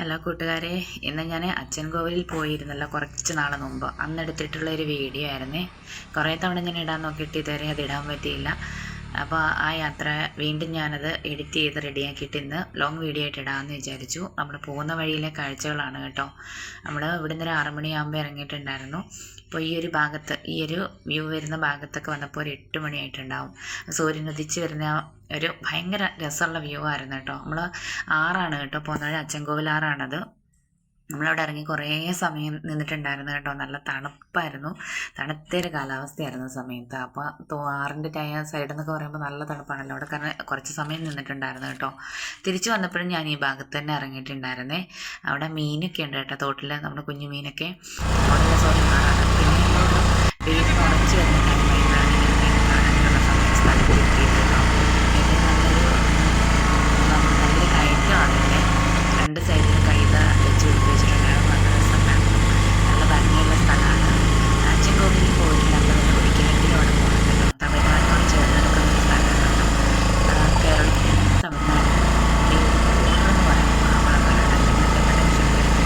Hello കൂട്ടുകാരെ ഇന്ന് ഞാൻ അച്ഛൻ കോവിലിൽ പോയിരുന്നല്ലോ കുറച്ച് നാൾ മുമ്പ്. അന്ന് എടുത്തിട്ടുള്ള ഒരു വീഡിയോ ആയിരുന്നേ. കുറേ തവണ ഞാൻ ഇടാൻ നോക്കിയിട്ട് ഇതുവരെ അത് ഇടാൻ പറ്റിയില്ല. അപ്പോൾ ആ യാത്ര വീണ്ടും ഞാനത് എഡിറ്റ് ചെയ്ത് റെഡിയാക്കിയിട്ട് ഇന്ന് ലോങ് വീഡിയോ ആയിട്ട് ഇടാമെന്ന് വിചാരിച്ചു. നമ്മൾ പോകുന്ന വഴിയിലെ കാഴ്ചകളാണ് കേട്ടോ. നമ്മൾ ഇവിടുന്ന് ഒരു ആറ് മണിയാകുമ്പോൾ ഇറങ്ങിയിട്ടുണ്ടായിരുന്നു. അപ്പോൾ ഈ ഒരു ഭാഗത്ത് ഈ ഒരു വ്യൂ വരുന്ന ഭാഗത്തൊക്കെ വന്നപ്പോൾ ഒരു എട്ട് മണിയായിട്ടുണ്ടാവും. സൂര്യൻ ഉദിച്ച് വരുന്ന ഒരു ഭയങ്കര രസമുള്ള വ്യൂ ആയിരുന്നു കേട്ടോ. നമ്മൾ ആറാണ് കേട്ടോ പോകുന്നത് അച്ചൻകോവിൽ ആറാണത്. നമ്മളവിടെ ഇറങ്ങി കുറേ സമയം നിന്നിട്ടുണ്ടായിരുന്നു കേട്ടോ. നല്ല തണുപ്പായിരുന്നു. തണുത്തൊരു കാലാവസ്ഥയായിരുന്നു സമയത്ത്. അപ്പോൾ ആറിന്റെ ടയ സൈഡ് എന്നൊക്കെ പറയുമ്പോൾ നല്ല തണുപ്പാണല്ലോ. അവിടെ കാരണം കുറച്ച് സമയം നിന്നിട്ടുണ്ടായിരുന്നു കേട്ടോ. തിരിച്ചു വന്നപ്പോഴും ഞാൻ ഈ ഭാഗത്ത് തന്നെ ഇറങ്ങിയിട്ടുണ്ടായിരുന്നേ. അവിടെ മീനൊക്കെ ഉണ്ട് കേട്ടോ. തോട്ടിൽ നമ്മുടെ കുഞ്ഞു മീനൊക്കെ. സോറി ആറാണ് ഉറച്ചു നമ്മളൊരു വെയിൽ കുറച്ച് വരുന്ന ടൈമായിട്ടാണ് ഞാൻ മീൻ കാണാനുള്ള സമയം സ്ഥലത്ത് എത്തിയത് കേട്ടോ പിന്നെ നല്ലൊരു നമ്മൾ നല്ലൊരു കയറ്റമാണ് ഇവിടെ രണ്ട് സൈഡിലും കൈത വെച്ച് കൊടുത്ത് വെച്ചിട്ടുണ്ടായിരുന്നു നല്ല രസമുണ്ടായിരുന്നു നല്ല ഭംഗിയുള്ള സ്ഥലമാണ് അച്ചൻകോവിലിൽ പോയിട്ടില്ല നമ്മൾ ഒരിക്കലെങ്കിലും അവിടെ പോകണം കേട്ടോ തമിഴ്നാടിനോട് ചേർന്ന് കിടക്കുന്ന ഒരു സ്ഥലമാണ് കേരളത്തിൽ തമിഴ്നാട് ഈ എന്ന് പറയും മാമ്പഴക്കാരുടെ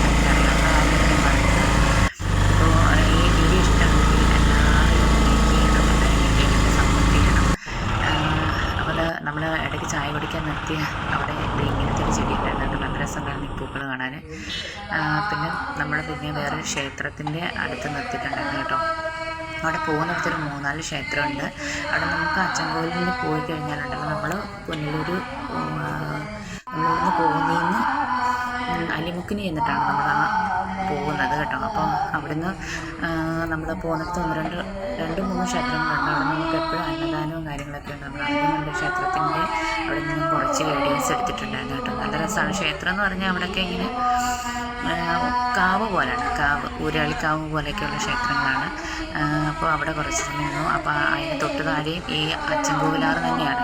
എനിക്കറിയാവുന്ന ആ ഒരു ഭാഗത്ത് അപ്പോൾ ഈ വീഡിയോ ഇഷ്ടമാണെങ്കിൽ എല്ലാവരും ലൈക്ക് ചെയ്യണം അല്ലെങ്കിൽ എനിക്ക് സപ്പോർട്ട് ചെയ്യണം അപ്പോൾ അത് നമ്മൾ ചായ കുടിക്കാൻ നിർത്തിയ അവിടെ ഇങ്ങനത്തെ ഒരു ചെടി ഉണ്ടായിരുന്നു. നല്ല രസമുണ്ടായിരുന്നു ഈ പൂക്കൾ കാണാൻ പിന്നെ നമ്മൾ പിന്നെ വേറൊരു ക്ഷേത്രത്തിന്റെ അടുത്ത് നിർത്തിയിട്ടുണ്ടായിരുന്നു കേട്ടോ. അവിടെ പോകുന്നിടത്തൊരു മൂന്നാൽ ക്ഷേത്രമുണ്ട്. അവിടെ നമുക്ക് അച്ചൻകോവിലിൽ പോയി കഴിഞ്ഞാലുണ്ടല്ലോ. നമ്മൾ പുനലൂർ നമ്മളിവിടുന്ന് പോകുന്നതിന് അലിമുക്കിന് ചെന്നിട്ടാണ് നമ്മൾ പോകുന്നത് കേട്ടോ. അപ്പോൾ അവിടുന്ന് നമ്മൾ പോകുന്നിടത്ത് ഒന്ന് രണ്ട് രണ്ട് മൂന്ന് ക്ഷേത്രങ്ങളുണ്ട്. അവിടെ നമുക്ക് എപ്പോഴും അന്നദാനവും കാര്യങ്ങളൊക്കെ ഉണ്ട്. നമ്മൾ അതിന് നമ്മുടെ ക്ഷേത്രത്തിന്റെ അവിടെ നിന്ന് കുറച്ച് വീഡിയോസ് എടുത്തിട്ടുണ്ടായിരുന്നു കേട്ടോ. നല്ല രസമാണ്. ക്ഷേത്രം എന്ന് പറഞ്ഞാൽ അവിടെയൊക്കെ ഇങ്ങനെ കാവ് പോലെയാണ്. കാവ് ഊരാളിക്കാവ് പോലെയൊക്കെയുള്ള ക്ഷേത്രങ്ങളാണ്. അപ്പോൾ അവിടെ കുറച്ച് നിന്നു. അപ്പോൾ അതിന് തൊട്ട് താഴെയും ഈ അച്ചൻകോവിലാറ് തന്നെയാണ്. കേട്ടോ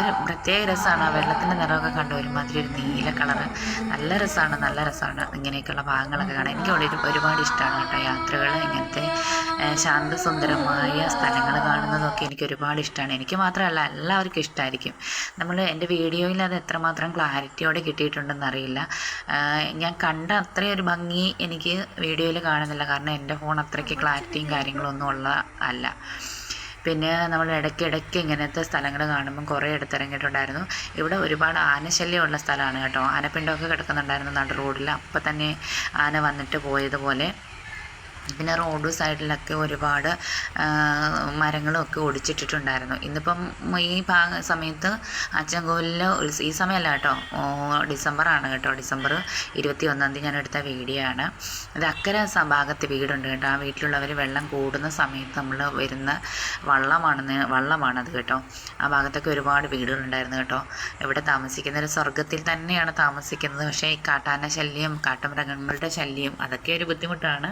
ഒരു പ്രത്യേക രസമാണ് ആ വെള്ളത്തിന്റെ നിറമൊക്കെ കണ്ട ഒരുമാതിരി ഒരു നീല കളറ്. നല്ല രസമാണ് നല്ല രസമാണ് ഇങ്ങനെയൊക്കെയുള്ള ഭാഗങ്ങളൊക്കെ കാണാൻ. എനിക്ക് വളരെ ഒരുപാട് ഇഷ്ടമാണ് കേട്ടോ യാത്രകൾ ഇങ്ങനത്തെ ശാന്തസുന്ദരമായ സ്ഥലങ്ങൾ കാണുന്നതൊക്കെ എനിക്ക് ഒരുപാട് ഇഷ്ടമാണ് എനിക്ക് മാത്രമല്ല എല്ലാവർക്കും ഇഷ്ടമായിരിക്കും നമ്മൾ എന്റെ വീഡിയോയിൽ അത് എത്രമാത്രം ക്ലാരിറ്റിയോടെ കിട്ടിയിട്ടുണ്ടെന്ന് അറിയില്ല. ഞാൻ കണ്ട അത്രയും ഒരു ഭംഗി എനിക്ക് വീഡിയോയിൽ കാണുന്നില്ല. കാരണം എന്റെ ഫോൺ അത്രയ്ക്ക് ക്ലാരിറ്റിയും കാര്യങ്ങളൊന്നും ഉള്ള അല്ല. പിന്നെ നമ്മൾ ഇടയ്ക്കിടയ്ക്ക് ഇങ്ങനത്തെ സ്ഥലങ്ങൾ കാണുമ്പം കുറേ എടുത്തിറങ്ങിയിട്ടുണ്ടായിരുന്നു. ഇവിടെ ഒരുപാട് ആനശല്യമുള്ള സ്ഥലമാണ് കേട്ടോ. ആനപ്പിണ്ടമൊക്കെ കിടക്കുന്നുണ്ടായിരുന്നു നടു റോഡിൽ അപ്പം തന്നെ ആന വന്നിട്ട് പോയതുപോലെ പിന്നെ റോഡ് സൈഡിലൊക്കെ ഒരുപാട് മരങ്ങളും ഒക്കെ ഒടിച്ചിട്ടിട്ടുണ്ടായിരുന്നു. ഇന്നിപ്പം ഈ ഭാഗ സമയത്ത് അച്ചൻകോവിലിൽ ഈ സമയമല്ല കേട്ടോ ഡിസംബറാണ് കേട്ടോ ഡിസംബർ ഇരുപത്തി ഒന്നാം തീയതി ഞാൻ എടുത്ത വീഡിയോ ആണ് അത് അക്കരെ ഭാഗത്ത് വീടുണ്ട് കേട്ടോ ആ വീട്ടിലുള്ളവർ വെള്ളം കൂടുന്ന സമയത്ത് നമ്മൾ വരുന്ന വള്ളമാണെന്ന് വള്ളമാണത് കേട്ടോ. ആ ഭാഗത്തൊക്കെ ഒരുപാട് വീടുകളുണ്ടായിരുന്നു കേട്ടോ. ഇവിടെ താമസിക്കുന്ന ഒരു സ്വർഗത്തിൽ തന്നെയാണ് താമസിക്കുന്നത്. പക്ഷേ ഈ കാട്ടാന ശല്യം കാട്ടുമൃഗങ്ങളുടെ ശല്യം അതൊക്കെ ഒരു ബുദ്ധിമുട്ടാണ്.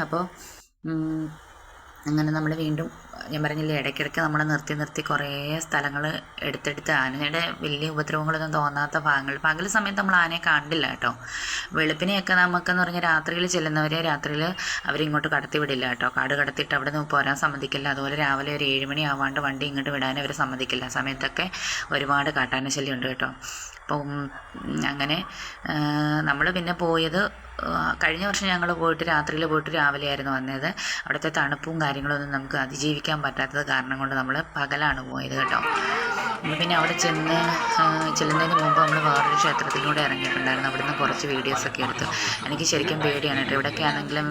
അപ്പോൾ അങ്ങനെ നമ്മൾ വീണ്ടും ഞാൻ പറഞ്ഞില്ലേ ഇടയ്ക്കിടയ്ക്ക് നമ്മൾ നിർത്തി നിർത്തി കുറേ സ്ഥലങ്ങൾ എടുത്തെടുത്ത് ആനയുടെ വലിയ ഉപദ്രവങ്ങളൊന്നും തോന്നാത്ത ഭാഗങ്ങൾ. പകൽ സമയത്ത് നമ്മൾ ആനയെ കണ്ടില്ല കേട്ടോ. വെളുപ്പിനെയൊക്കെ നമുക്കെന്ന് പറഞ്ഞാൽ രാത്രിയിൽ ചെല്ലുന്നവരെ രാത്രിയിൽ അവരിങ്ങോട്ട് കടത്തി വിടില്ല കേട്ടോ. കാട് കടത്തിയിട്ട് അവിടെ നിന്ന് പോരാൻ സമ്മതിക്കില്ല. അതുപോലെ രാവിലെ ഒരു ഏഴ് മണി ആവാണ്ട് വണ്ടി ഇങ്ങോട്ട് വിടാൻ അവർ സമ്മതിക്കില്ല. സമയത്തൊക്കെ ഒരുപാട് കാട്ടാന ശല്യമുണ്ട് കേട്ടോ. അപ്പം അങ്ങനെ നമ്മൾ പിന്നെ പോയത് കഴിഞ്ഞ വർഷം ഞങ്ങൾ പോയിട്ട് രാത്രിയിൽ പോയിട്ട് രാവിലെ ആയിരുന്നു വന്നത്. അവിടുത്തെ തണുപ്പും കാര്യങ്ങളൊന്നും നമുക്ക് അതിജീവിക്കാൻ പറ്റാത്തത് കാരണം കൊണ്ട് നമ്മൾ പകലാണ് പോയത് കേട്ടോ. പിന്നെ അവിടെ ചെന്ന് ചെല്ലുന്നതിന് മുമ്പ് നമ്മൾ വേറൊരു ക്ഷേത്രത്തിലൂടെ ഇറങ്ങിയിട്ടുണ്ടായിരുന്നു. അവിടുന്ന് കുറച്ച് വീഡിയോസൊക്കെ എടുത്തു. എനിക്ക് ശരിക്കും പേടിയാണ് കേട്ടോ. ഇവിടെയൊക്കെ ആണെങ്കിലും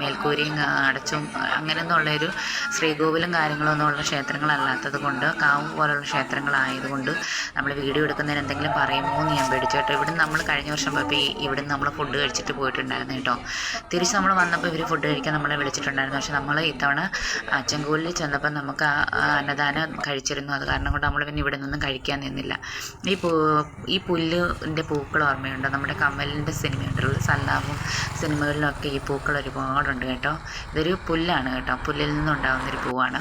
മേൽക്കൂരിയും അടച്ചും അങ്ങനെയൊന്നും ഉള്ളൊരു ശ്രീകോവിലും കാര്യങ്ങളൊന്നും ഉള്ള ക്ഷേത്രങ്ങളല്ലാത്തത് കൊണ്ട് കാവ് പോലുള്ള ക്ഷേത്രങ്ങളായതുകൊണ്ട് നമ്മൾ വീഡിയോ എടുക്കുന്നതിന് എന്തെങ്കിലും പറയുമോ എന്ന് ഞാൻ പേടിച്ചു കേട്ടോ. ഇവിടുന്ന് നമ്മൾ കഴിഞ്ഞ വർഷം പോയപ്പോൾ ഇവിടുന്ന് നമ്മൾ ഫുഡ് കഴിച്ചിട്ട് പോയിട്ടുണ്ടായിരുന്നു കേട്ടോ. തിരിച്ച് നമ്മൾ വന്നപ്പോൾ ഇവർ ഫുഡ് കഴിക്കാൻ നമ്മളെ വിളിച്ചിട്ടുണ്ടായിരുന്നു. പക്ഷെ നമ്മൾ ഇത്തവണ അച്ചൻകൂലിൽ ചെന്നപ്പോൾ നമുക്ക് ആ അന്നദാനം കഴിച്ചിരുന്നു. അത് കാരണം കൊണ്ട് നമ്മൾ പിന്നെ ഇവിടെ നിന്നും കഴിക്കാൻ നിന്നില്ല. ഈ പൂ ഈ പുല്ലിന്റെ പൂക്കൾ ഓർമ്മയുണ്ടോ? നമ്മുടെ കമലിന്റെ സിനിമയുണ്ടല്ലോ സല്ലാമും സിനിമകളിലൊക്കെ ഈ പൂക്കൾ ഒരുപാടുണ്ട് കേട്ടോ. ഇതൊരു പുല്ലാണ് കേട്ടോ. പുല്ലിൽ നിന്നുണ്ടാകുന്നൊരു പൂവാണ്.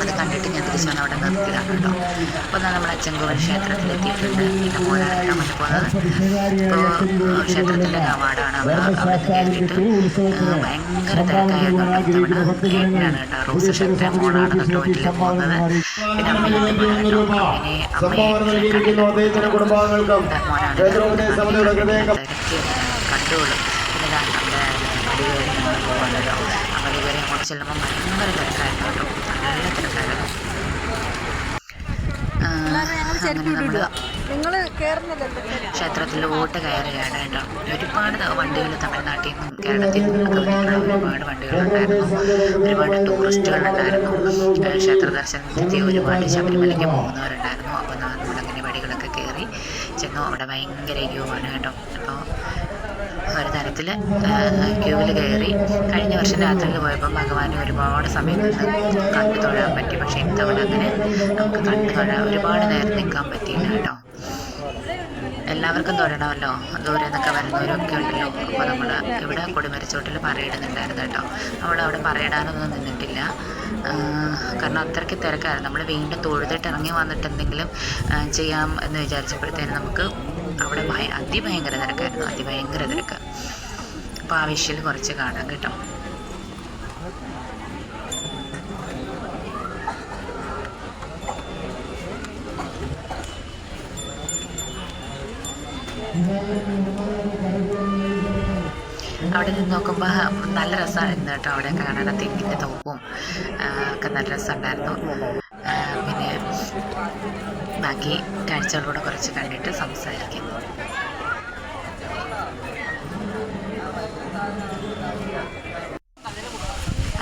അത് കണ്ടിട്ട് ഞാൻ തിരിച്ചു വന്ന് അവിടെ നിർത്തിയതാണ് കേട്ടോ. അപ്പോൾ നമ്മൾ ക്ഷേത്രത്തിൽ എത്തിയിട്ടുണ്ട്. പിന്നെ മോനാണ് മറ്റു പോകുന്നത് ഇപ്പോൾ ക്ഷേത്രത്തിന്റെ കവാടാണ് അവിടെ കയറിയിട്ട് ഭയങ്കര തിരക്കായിരുന്നു കേട്ടോ. ഏട്ടനാണ് കേട്ടോ. റോസ് ക്ഷേത്രം സംഭാവന നൽകിയിരിക്കുന്നു അദ്ദേഹത്തിന്റെ കുടുംബാംഗങ്ങൾക്കും സമിതിയുടെ ഹൃദയം കണ്ടുകൊള്ളും. പിന്നെ നമ്മുടെ അടിവേറി ഞങ്ങൾ പോകുന്നത്. അടിവേറി അങ്ങോട്ട് ചെല്ലുമ്പോൾ ഭയങ്കര തിരക്കായിരുന്നു കേട്ടോ. നല്ല തിരക്കായിരുന്നു. നിങ്ങൾ ക്ഷേത്രത്തിലോട്ട് കയറുകയാണ് കേട്ടോ. ഒരുപാട് വണ്ടികൾ തമിഴ്നാട്ടിൽ നിന്നും കേരളത്തിൽ നിന്നും ഒരുപാട് വണ്ടികളുണ്ടായിരുന്നു ഒരുപാട് ടൂറിസ്റ്റുകളുണ്ടായിരുന്നു. ഉണ്ടായിരുന്നു ക്ഷേത്ര ദർശനത്തിനെത്തിയ ഒരുപാട് ശബരിമലയ്ക്ക് പോകുന്നവരുണ്ടായിരുന്നു. അപ്പോൾ നമ്മളങ്ങനെ വഴികളൊക്കെ കയറി ചെന്നു. അവിടെ ഭയങ്കര ക്യൂ ആണ് കേട്ടോ. അപ്പോൾ ഒരു തരത്തിൽ ക്യൂവിൽ കയറി. കഴിഞ്ഞ വർഷം രാത്രിയിൽ പോയപ്പോൾ ഭഗവാനെ ഒരുപാട് സമയം നിന്ന് കണ്ടു തൊഴാൻ പറ്റി. പക്ഷേ ഇത്തവണ അങ്ങനെ നമുക്ക് കണ്ടു തൊഴാൻ ഒരുപാട് നേരം നിൽക്കാൻ പറ്റിയില്ല കേട്ടോ. എല്ലാവർക്കും തൊഴണമല്ലോ. ദൂരെ നിന്നൊക്കെ വരുന്നവരൊക്കെ ഉണ്ടല്ലോ. അപ്പോൾ നമ്മൾ ഇവിടെ കൊടിമരച്ചോട്ടിൽ പറയിടുന്നുണ്ടായിരുന്നു കേട്ടോ. നമ്മൾ അവിടെ പറയിടാനൊന്നും നിന്നിട്ടില്ല. കാരണം അത്രയ്ക്ക് തിരക്കായിരുന്നു. നമ്മൾ വീണ്ടും തൊഴുതിട്ട് ഇറങ്ങി വന്നിട്ട് എന്തെങ്കിലും ചെയ്യാം എന്ന് വിചാരിച്ചപ്പോഴത്തേനും നമുക്ക് അവിടെ ഭയ അതിഭയങ്കര തിരക്കായിരുന്നു. അതിഭയങ്കര തിരക്ക്. അപ്പോൾ ആ വിഷയിൽ കുറച്ച് കാണാം കേട്ടോ. അവിടെ നിന്ന് നോക്കുമ്പോൾ നല്ല രസമായിരുന്നു കേട്ടോ അവിടെ കാണാൻ. തെങ്ങിന്റെ തോപ്പും ഒക്കെ നല്ല രസമുണ്ടായിരുന്നു. പിന്നെ ബാക്കി കാഴ്ചകളോട് കുറച്ച് കണ്ടിട്ട് സംസാരിക്കുന്നു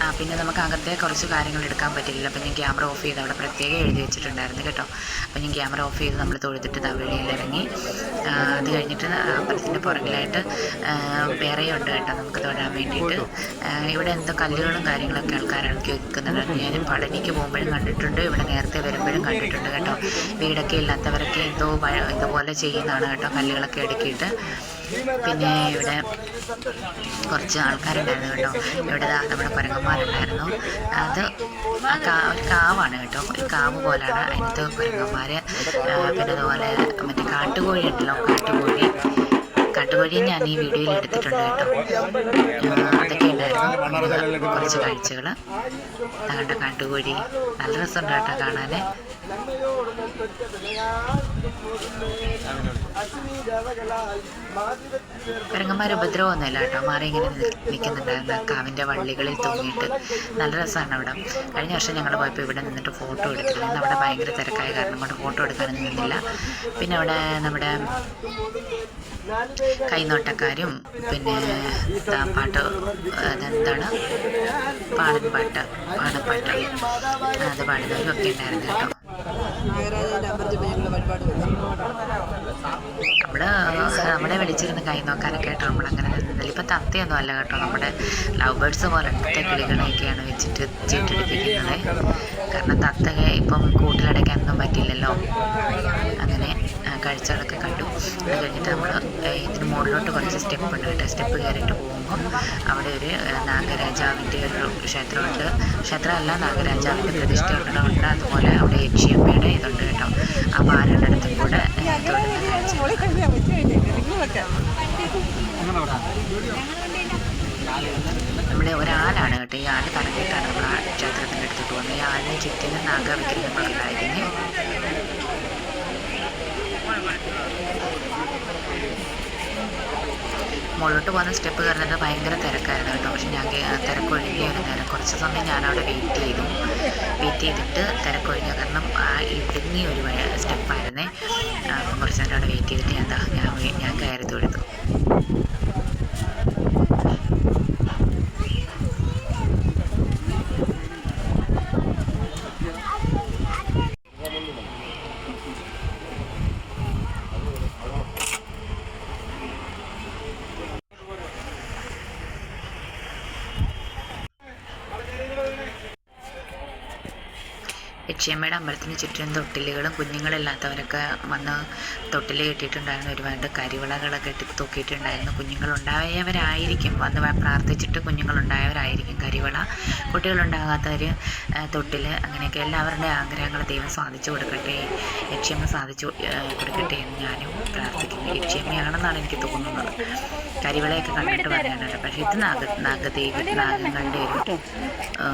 ആ, പിന്നെ നമുക്ക് അകത്തെ കുറച്ച് കാര്യങ്ങൾ എടുക്കാൻ പറ്റില്ല അപ്പം ഞാൻ ക്യാമറ ഓഫ് ചെയ്ത് അവിടെ പ്രത്യേകം എഴുതി വെച്ചിട്ടുണ്ടായിരുന്നു കേട്ടോ. അപ്പം ഞാൻ ക്യാമറ ഓഫ് ചെയ്ത് നമ്മൾ തൊഴുതിട്ട് ദാ ഇറങ്ങി. അത് കഴിഞ്ഞിട്ട് അമ്പലത്തിന്റെ പുറകിലായിട്ട് വേറെയുണ്ട് കേട്ടോ നമുക്ക് തൊഴാൻ വേണ്ടിയിട്ട്. ഇവിടെ എന്തോ കല്ലുകളും കാര്യങ്ങളൊക്കെ ആൾക്കാരാണ് വെക്കുന്നത് ഞാൻ പളനിക്ക് പോകുമ്പോഴും കണ്ടിട്ടുണ്ട്. ഇവിടെ നേരത്തെ വരുമ്പോഴും കണ്ടിട്ടുണ്ട് കേട്ടോ. വീടൊക്കെ ഇല്ലാത്തവരൊക്കെ എന്തോ ഇതുപോലെ ചെയ്യുന്നതാണ് കേട്ടോ കല്ലുകളൊക്കെ അടുക്കിയിട്ട്. പിന്നെ ഇവിടെ കുറച്ച് ആൾക്കാരുണ്ടായിരുന്നു കേട്ടോ. ഇവിടെ നമ്മുടെ കുരങ്ങന്മാരുണ്ടായിരുന്നു. അത് കാവാണ് കേട്ടോ. ഒരു കാവ് പോലാണ് അതിനകത്ത് കുരങ്ങന്മാർ പിന്നെ അതുപോലെ മറ്റേ കാട്ടുകോഴി ഉണ്ടല്ലോ കാട്ടുകോഴി. കാട്ടുകോഴി ഞാൻ ഈ വീഡിയോയിൽ എടുത്തിട്ടുണ്ട് കേട്ടോ. അതൊക്കെ ഉണ്ടായിരുന്നു. കുറച്ച് കാഴ്ചകൾ കണ്ട കാട്ടുകോഴി. നല്ല രസമുണ്ട് കേട്ടോ കാണാൻ കുരങ്ങന്മാർ ഉപദ്രവമൊന്നുമില്ല കേട്ടോ മാറി ഇങ്ങനെ നിൽക്കുന്നുണ്ടായിരുന്നു. കാവിന്റെ വള്ളികളിൽ തൂങ്ങിയിട്ട്. നല്ല രസമാണ് അവിടെ. കഴിഞ്ഞ വർഷം ഞങ്ങൾ പോയപ്പോൾ ഇവിടെ നിന്നിട്ട് ഫോട്ടോ എടുത്തില്ല ഇന്ന് അവിടെ ഭയങ്കര തിരക്കായ കാരണം കൊണ്ട് ഫോട്ടോ എടുക്കാനൊന്നും നിന്നില്ല. പിന്നെ അവിടെ നമ്മുടെ കൈനോട്ടക്കാരും പിന്നെ പാട്ട് അതെന്താണ്? പാടൻ പാട്ട് പാടപ്പാട്ട് അത് പാടുന്നവരും ഒക്കെ ഉണ്ടായിരുന്നു കേട്ടോ. നമ്മൾ നമ്മളെ വിളിച്ചിരുന്ന് കൈ നോക്കാനൊക്കെ കേട്ടോ നമ്മളങ്ങനെ നിന്നില്ല ഇപ്പം തത്തയൊന്നും അല്ല കേട്ടോ നമ്മുടെ ലവ് ബേർഡ്സ് പോലത്തെ കിളികളെയൊക്കെയാണ് വെച്ചിട്ട് ചീട്ടെടുപ്പിക്കുന്നത്. കാരണം തത്തയെ ഇപ്പം കൂട്ടിലടയ്ക്കാനൊന്നും പറ്റില്ലല്ലോ അങ്ങനെ കഴിച്ചതൊക്കെ കണ്ടു. അത് കഴിഞ്ഞിട്ട് നമ്മൾ ഇതിന് മുകളിലോട്ട് കുറച്ച് സ്റ്റെപ്പ് ഉണ്ട് കേട്ടോ. സ്റ്റെപ്പ് കയറിയിട്ട് പോകുമ്പോൾ അവിടെ ഒരു നാഗരാജാവിന്റെ ഒരു ക്ഷേത്രമുണ്ട്. ക്ഷേത്രമല്ല നാഗരാജാവിന്റെ പ്രതിഷ്ഠയുണ്ട്. അതുപോലെ അവിടെ യക്ഷിയമ്മയുടെ ഇതുണ്ട് കേട്ടോ. ആ നമ്മുടെ ഒരാളാണ് കേട്ടോ. ഈ ആൾ കറങ്ങിയിട്ടാണ് നമ്മൾ ആ ക്ഷേത്രത്തിന്റെ അടുത്തോട്ട് പോകുന്നത് ഈ ആടിനെ ചുറ്റിനും നാഗവിഗ്രഹങ്ങളുണ്ടായിരുന്നു മുകളിലോട്ട് പോകുന്ന സ്റ്റെപ്പ് കയറുന്നത് ഭയങ്കര തിരക്കായിരുന്നു കേട്ടോ. പക്ഷെ ഞാൻ തിരക്കൊഴിഞ്ഞായിരുന്നു തിരക്കൊഴിഞ്ഞ നേരം കുറച്ച് സമയം ഞാൻ അവിടെ വെയിറ്റ് ചെയ്തു. വെയിറ്റ് ചെയ്തിട്ട് തിരക്കൊഴിഞ്ഞ കാരണം ഇടുങ്ങിയ ഒരു സ്റ്റെപ്പായിരുന്നേ. അപ്പം കുറച്ച് നേരം അവിടെ വെയിറ്റ് ചെയ്തിട്ട് ഞാൻ ഞാൻ ഞാൻ കയറി തൊഴുതു. ലക്ഷ്യമ്മയുടെ അമ്പലത്തിന് ചുറ്റും തൊട്ടിലുകളും കുഞ്ഞുങ്ങളില്ലാത്തവരൊക്കെ വന്ന് തൊട്ടിൽ കെട്ടിയിട്ടുണ്ടായിരുന്നു. ഒരുപാട് കരിവിളകളൊക്കെ കെട്ടി തൂക്കിയിട്ടുണ്ടായിരുന്നു. കുഞ്ഞുങ്ങളുണ്ടായവരായിരിക്കും. വന്ന് പ്രാർത്ഥിച്ചിട്ട് കുഞ്ഞുങ്ങളുണ്ടായവരായിരിക്കും. കരിവിള കുട്ടികളുണ്ടാകാത്തവർ തൊട്ടിൽ അങ്ങനെയൊക്കെ എല്ലാവരുടെ ആഗ്രഹങ്ങൾ ദൈവം സാധിച്ചു കൊടുക്കട്ടെ. ലക്ഷ്യമ്മ സാധിച്ചു കൊടുക്കട്ടെ എന്ന് ഞാനും പ്രാർത്ഥിക്കുന്നു. ലക്ഷ്യമ്മയാണെന്നാണ് എനിക്ക് തോന്നുന്നത്. കരിവിളയൊക്കെ കണ്ടിട്ട് പറയാനുണ്ട് പക്ഷേ ഇത് നാഗ നാഗദേവി നാഗങ്ങളുടെ ഒരു ആ,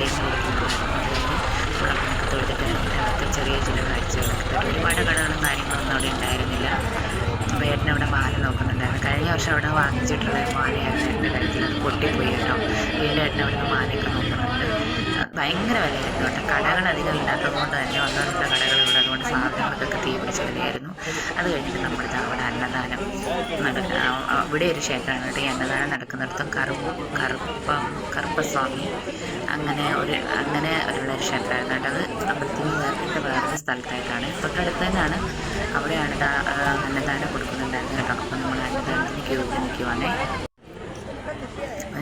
നാഗദേവങ്ങൾ ചെറിയ ചില കാഴ്ചകളൊക്കെ ഒരുപാട് കടകളും കാര്യങ്ങളൊന്നും അവിടെ ഉണ്ടായിരുന്നില്ല അപ്പോൾ അവിടെ മാല നോക്കുന്നുണ്ടായിരുന്നു കഴിഞ്ഞ വർഷം അവിടെ വാങ്ങിച്ചിട്ടുള്ള മാലയായിരുന്നു എന്റെ കഴുത്തിൽ അത് പൊട്ടിപ്പോയി കേട്ടോ വീണ്ടും ഏട്ടൻ അവിടെ മാലയൊക്കെ നോക്കുന്നുണ്ട് ഭയങ്കര വിലയായിരുന്നു കേട്ടോ കടകൾ അധികം ഇല്ലാത്തതുകൊണ്ട് തന്നെ ഒന്നോ രണ്ടോ കടകളുള്ളത് അതുകൊണ്ട് സാധനങ്ങൾക്കൊക്കെ തീ പിടിച്ച വിലയായിരുന്നു അത് കഴിഞ്ഞിട്ട് നമ്മുടെ അവിടെ അന്നദാനം നടക്ക ഇവിടെ ഒരു ക്ഷേത്രമാണ് കേട്ടോ ഈ അന്നദാനം നടക്കുന്നിടത്തും കറുപ്പ് കറുപ്പം കറുപ്പസ്വാമി അങ്ങനെ ഒരു അങ്ങനെ ഉള്ള ഒരു ക്ഷേത്രമായിരുന്നു കേട്ടോ അത്. അമ്പലത്തിന് വേറിട്ട് വേറൊരു സ്ഥലത്തായിട്ടാണ്. തൊട്ടടുത്ത് തന്നെയാണ് അവിടെയാണ് അന്നദാനം കൊടുക്കുന്നുണ്ടായിരുന്നു കേട്ടോ. അപ്പോൾ നമ്മൾ അന്നദാനത്തിന് ക്യൂവിൽ നിൽക്കുവാണേ.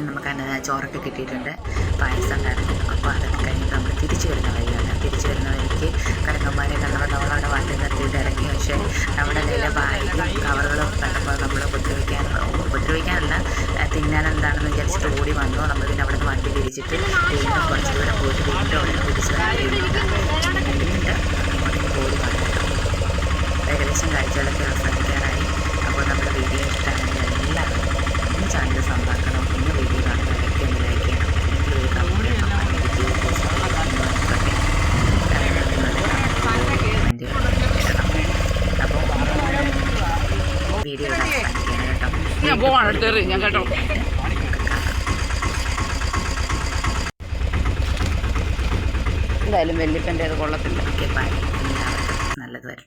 നമുക്ക് അന്നദാന ചോറൊക്കെ കിട്ടിയിട്ടുണ്ട്. പായസം ഉണ്ടായിരുന്നു അപ്പോൾ അതൊക്കെ കഴിഞ്ഞിട്ട് നമ്മൾ തിരിച്ചു വരുന്ന വഴിയാണ്. തിരിച്ചു വരുന്ന വഴിക്ക് കടക്കന്മാരെ കണ്ടപ്പോൾ നമ്മളവിടെ വണ്ടി നിർത്തിയിട്ട് ഇറങ്ങി. പക്ഷേ നമ്മുടെ നില ബാഗും കവറുകളും കണ്ടപ്പോൾ നമ്മൾ ഉപദ്രവിക്കാൻ ഉപദ്രവിക്കാനല്ല തിന്നാൻ എന്താണെന്ന് വിചാരിച്ചിട്ട് ഓടി വന്നു. നമ്മൾ പിന്നെ അവിടെ നിന്ന് വണ്ടി തിരിച്ചിട്ട് വീണ്ടും കുറച്ച് ദൂരം പോയിട്ട് വീണ്ടും അവിടെ തിരിച്ച് വീണ്ടും ഓടി വന്നു ഏകദേശം കാഴ്ചകളൊക്കെ അവസാനിക്കാറായി. അപ്പോൾ നമ്മുടെ വീഡിയോ ഇഷ്ടമാണെങ്കിൽ എല്ലാവരും ചാനൽ സ്വന്തമാക്കണം ഇന്ന് വീഡിയോ കാണുന്നവരൊക്കെ ഞാൻ ഞാൻ കേട്ടോ. എന്തായാലും വെല്ലിപ്പന്റെ അത് കൊള്ളത്തില്ല. ഓക്കെ നല്ലത് വരും.